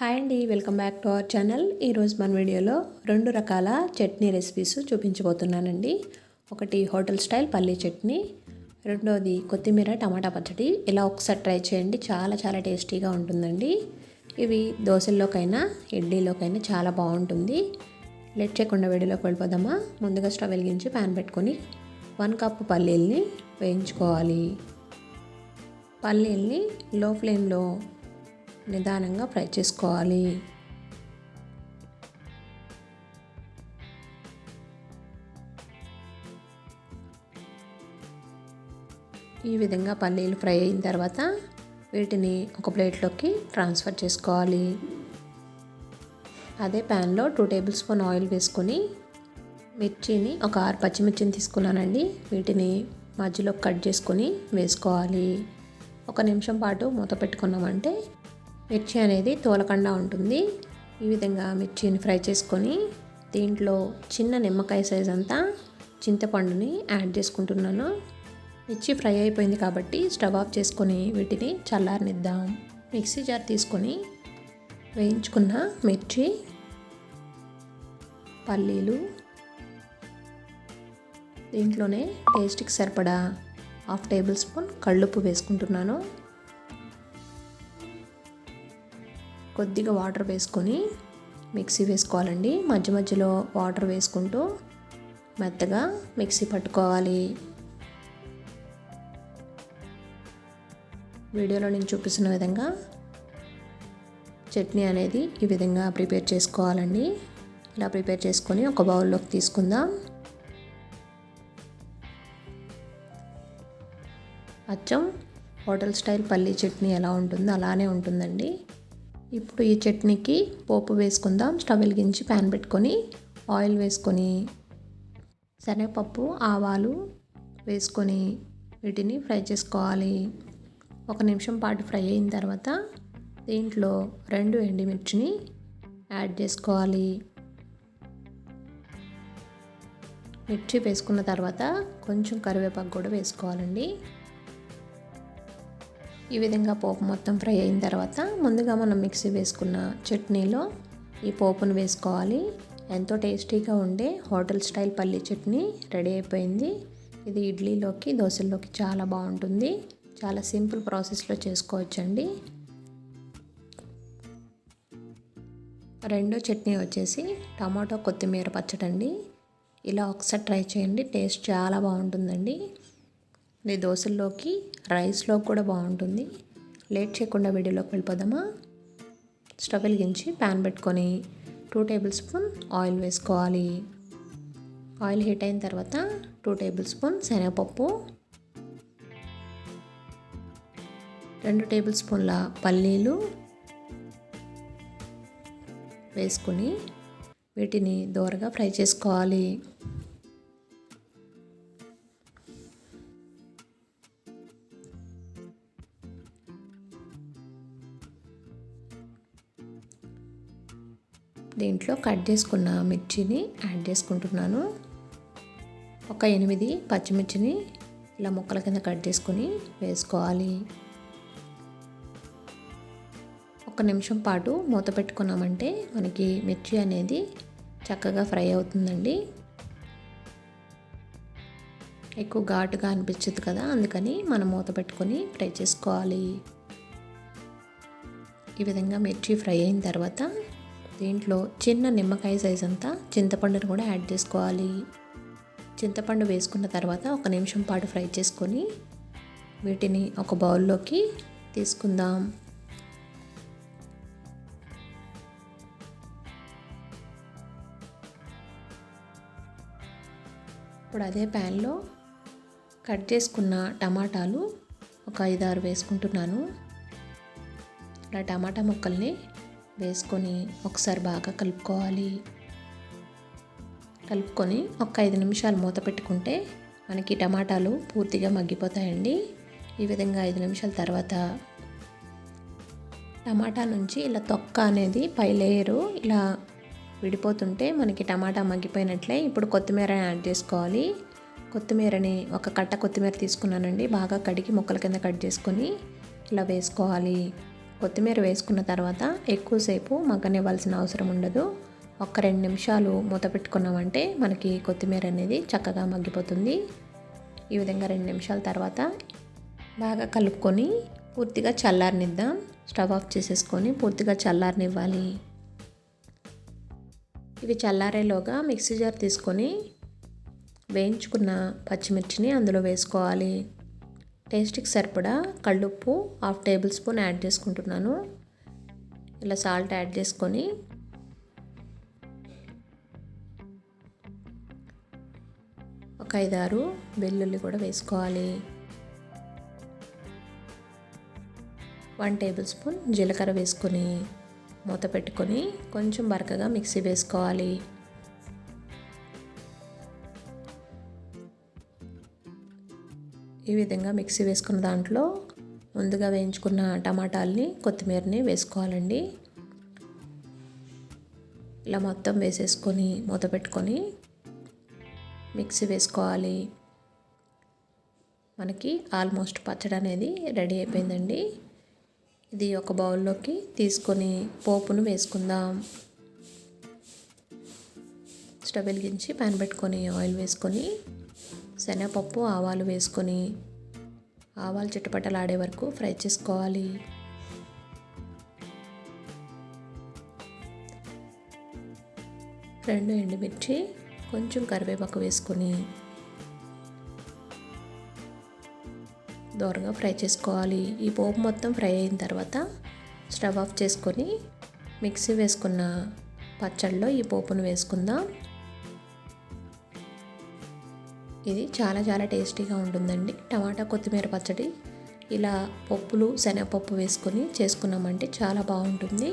Hi అండి welcome back to our channel. ఈరోజు మన వీడియోలో రెండు రకాల చట్నీ రెసిపీస్ చూపించబోతున్నానండి. ఒకటి హోటల్ స్టైల్ పల్లీ చట్నీ రెండోది కొత్తిమీర టమాటా పచ్చడి. ఇలా ఒకసారి ట్రై చేయండి చాలా చాలా టేస్టీగా ఉంటుందండి. ఇవి దోశల్లోకైనా ఇడ్లీలోకైనా చాలా బాగుంటుంది. లెట్ చేయకుండా వీడియోలోకి వెళ్ళిపోదామా? ముందుగా స్టవ్ వెలిగించి ప్యాన్ పెట్టుకొని వన్ కప్ పల్లీల్ని వేయించుకోవాలి. పల్లీల్ని లో ఫ్లేమ్లో నిదానంగా ఫ్రై చేసుకోవాలి. ఈ విధంగా పల్లీలు ఫ్రై అయిన తర్వాత వీటిని ఒక ప్లేట్లోకి ట్రాన్స్ఫర్ చేసుకోవాలి. అదే ప్యాన్లో టూ టేబుల్ స్పూన్ ఆయిల్ వేసుకొని మిర్చిని ఒక ఆరు పచ్చిమిర్చిని తీసుకున్నానండి. వీటిని మధ్యలో కట్ చేసుకొని వేసుకోవాలి. ఒక నిమిషం పాటు మూత పెట్టుకున్నామంటే మిర్చి అనేది తోలకుండా ఉంటుంది. ఈ విధంగా మిర్చిని ఫ్రై చేసుకొని దీంట్లో చిన్న నిమ్మకాయ సైజ్ అంతా చింతపండుని యాడ్ చేసుకుంటున్నాను. మిర్చి ఫ్రై అయిపోయింది కాబట్టి స్టవ్ ఆఫ్ చేసుకొని వీటిని చల్లారనిద్దాం. మిక్సీ జార్ తీసుకొని వేయించుకున్న మిర్చి పల్లీలు దీంట్లోనే టేస్ట్కి సరిపడా హాఫ్ టేబుల్ స్పూన్ కళ్ళుప్పు వేసుకుంటున్నాను. కొద్దిగా వాటర్ వేసుకొని మిక్సీ వేసుకోవాలండి. మధ్య మధ్యలో వాటర్ వేసుకుంటూ మెత్తగా మిక్సీ పట్టుకోవాలి. వీడియోలో నేను చూపిస్తున్న విధంగా చట్నీ అనేది ఈ విధంగా ప్రిపేర్ చేసుకోవాలండి. ఇలా ప్రిపేర్ చేసుకొని ఒక బౌల్లోకి తీసుకుందాం. అచ్చం హోటల్ స్టైల్ పల్లీ చట్నీ ఎలా ఉంటుందో అలానే ఉంటుందండి. ఇప్పుడు ఈ చట్నీకి పోపు వేసుకుందాం. స్టవ్ వెలిగించి ప్యాన్ పెట్టుకొని ఆయిల్ వేసుకొని శనగపప్పు ఆవాలు వేసుకొని వీటిని ఫ్రై చేసుకోవాలి. ఒక నిమిషం పాటు ఫ్రై అయిన తర్వాత దీంట్లో రెండు ఎండుమిర్చిని యాడ్ చేసుకోవాలి. మిర్చి వేసుకున్న తర్వాత కొంచెం కరివేపాకు కూడా వేసుకోవాలండి. ఈ విధంగా పోపు మొత్తం ఫ్రై అయిన తర్వాత ముందుగా మనం మిక్సీ వేసుకున్న చట్నీలో ఈ పోపును వేసుకోవాలి. ఎంతో టేస్టీగా ఉండే హోటల్ స్టైల్ పల్లీ చట్నీ రెడీ అయిపోయింది. ఇది ఇడ్లీలోకి దోశల్లోకి చాలా బాగుంటుంది. చాలా సింపుల్ ప్రాసెస్లో చేసుకోవచ్చండి. రెండో చట్నీ వచ్చేసి టమాటో కొత్తిమీర పచ్చడండి. ఇలా ఒకసారి ట్రై చేయండి టేస్ట్ చాలా బాగుంటుందండి. ఇది దోశల్లోకి రైస్లో కూడా బాగుంటుంది. లేట్ చేయకుండా వీడియోలోకి వెళ్ళిపోదామా? స్టవ్ వెలిగించి ప్యాన్ పెట్టుకొని టూ టేబుల్ స్పూన్ ఆయిల్ వేసుకోవాలి. ఆయిల్ హీట్ అయిన తర్వాత టూ టేబుల్ స్పూన్ శనగపప్పు రెండు టేబుల్ స్పూన్ల పల్లీలు వేసుకుని వీటిని దోరగా ఫ్రై చేసుకోవాలి. దీంట్లో కట్ చేసుకున్న మిర్చిని యాడ్ చేసుకుంటున్నాను. ఒక ఎనిమిది పచ్చిమిర్చిని ఇలా ముక్కల కింద కట్ చేసుకొని వేసుకోవాలి. ఒక నిమిషం పాటు మూత పెట్టుకున్నామంటే మనకి మిర్చి అనేది చక్కగా ఫ్రై అవుతుందండి. ఎక్కువ ఘాటుగా అనిపించదు కదా అందుకని మనం మూత పెట్టుకొని ఫ్రై చేసుకోవాలి. ఈ విధంగా మిర్చి ఫ్రై అయిన తర్వాత దీంట్లో చిన్న నిమ్మకాయ సైజ్ అంతా చింతపండును కూడా యాడ్ చేసుకోవాలి. చింతపండు వేసుకున్న తర్వాత ఒక నిమిషం పాటు ఫ్రై చేసుకొని వీటిని ఒక బౌల్లోకి తీసుకుందాం. ఇప్పుడు అదే ప్యాన్లో కట్ చేసుకున్న టమాటాలు ఒక ఐదారు వేసుకుంటున్నాను. ఇలా టమాటా ముక్కల్ని వేసుకొని ఒకసారి బాగా కలుపుకోవాలి. కలుపుకొని ఒక ఐదు నిమిషాలు మూత పెట్టుకుంటే మనకి టమాటాలు పూర్తిగా మగ్గిపోతాయండి. ఈ విధంగా ఐదు నిమిషాల తర్వాత టమాటా నుంచి ఇలా తొక్క అనేది పై లేయరు ఇలా విడిపోతుంటే మనకి టమాటా మగ్గిపోయినట్లే ఇప్పుడు కొత్తిమీర యాడ్ చేసుకోవాలి. కొత్తిమీరని ఒక కట్ట కొత్తిమీర తీసుకున్నానండి. బాగా కడిగి ముక్కల కింద కట్ చేసుకొని ఇలా వేసుకోవాలి. కొత్తిమీర వేసుకున్న తర్వాత ఎక్కువసేపు మగ్గనివ్వాల్సిన అవసరం ఉండదు. ఒక్క రెండు నిమిషాలు మూత పెట్టుకున్నామంటే మనకి కొత్తిమీర అనేది చక్కగా మగ్గిపోతుంది. ఈ విధంగా రెండు నిమిషాల తర్వాత బాగా కలుపుకొని పూర్తిగా చల్లారనిద్దాం. స్టవ్ ఆఫ్ చేసేసుకొని పూర్తిగా చల్లారనివ్వాలి. ఇవి చల్లారేలోగా మిక్సీ జార్ తీసుకొని వేయించుకున్న పచ్చిమిర్చిని అందులో వేసుకోవాలి. టేస్ట్కి సరిపడా కళ్ళుప్పు హాఫ్ టేబుల్ స్పూన్ యాడ్ చేసుకుంటున్నాను. ఇలా సాల్ట్ యాడ్ చేసుకొని ఒక ఐదారు వెల్లుల్లి కూడా వేసుకోవాలి. వన్ టేబుల్ స్పూన్ జీలకర్ర వేసుకొని మూత పెట్టుకొని కొంచెం బరకగా మిక్సీ వేసుకోవాలి. ఈ విధంగా మిక్సీ వేసుకున్న దాంట్లో ముందుగా వేయించుకున్న టమాటాలని కొత్తిమీరని వేసుకోవాలండి. ఇలా మొత్తం వేసేసుకొని మూత పెట్టుకొని మిక్సీ వేసుకోవాలి. మనకి ఆల్మోస్ట్ పచ్చడి అనేది రెడీ అయిపోయిందండి. ఇది ఒక బౌల్లోకి తీసుకొని పోపును వేసుకుందాం. స్టవ్ వెలిగించి ప్యాన్ పెట్టుకొని ఆయిల్ వేసుకొని శనగపప్పు ఆవాలు వేసుకొని ఆవాలు చుట్టుపట్టలాడే వరకు ఫ్రై చేసుకోవాలి. రెండు ఎండుమిర్చి కొంచెం కరివేపాకు వేసుకొని దూరంగా ఫ్రై చేసుకోవాలి. ఈ పోపు మొత్తం ఫ్రై అయిన తర్వాత స్టవ్ ఆఫ్ చేసుకొని మిక్సీ వేసుకున్న పచ్చళ్ళలో ఈ పోపును వేసుకుందాం. ఇది చాలా చాలా టేస్టీగా ఉంటుందండి. టమాటా కొత్తిమీర పచ్చడి ఇలా పప్పులు శనగపప్పు వేసుకొని చేసుకున్నామంటే చాలా బాగుంటుంది.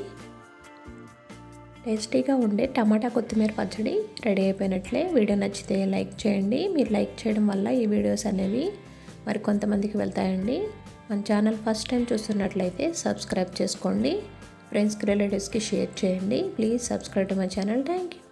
టేస్టీగా ఉండే టమాటా కొత్తిమీర పచ్చడి రెడీ అయిపోయినట్లే. వీడియో నచ్చితే లైక్ చేయండి. మీరు లైక్ చేయడం వల్ల ఈ వీడియోస్ అనేవి మరి కొంతమందికి వెళ్తాయండి. మన ఛానల్ ఫస్ట్ టైం చూస్తున్నట్లయితే సబ్స్క్రైబ్ చేసుకోండి. ఫ్రెండ్స్కి రిలేటివ్స్కి షేర్ చేయండి. Please subscribe to my channel. Thank you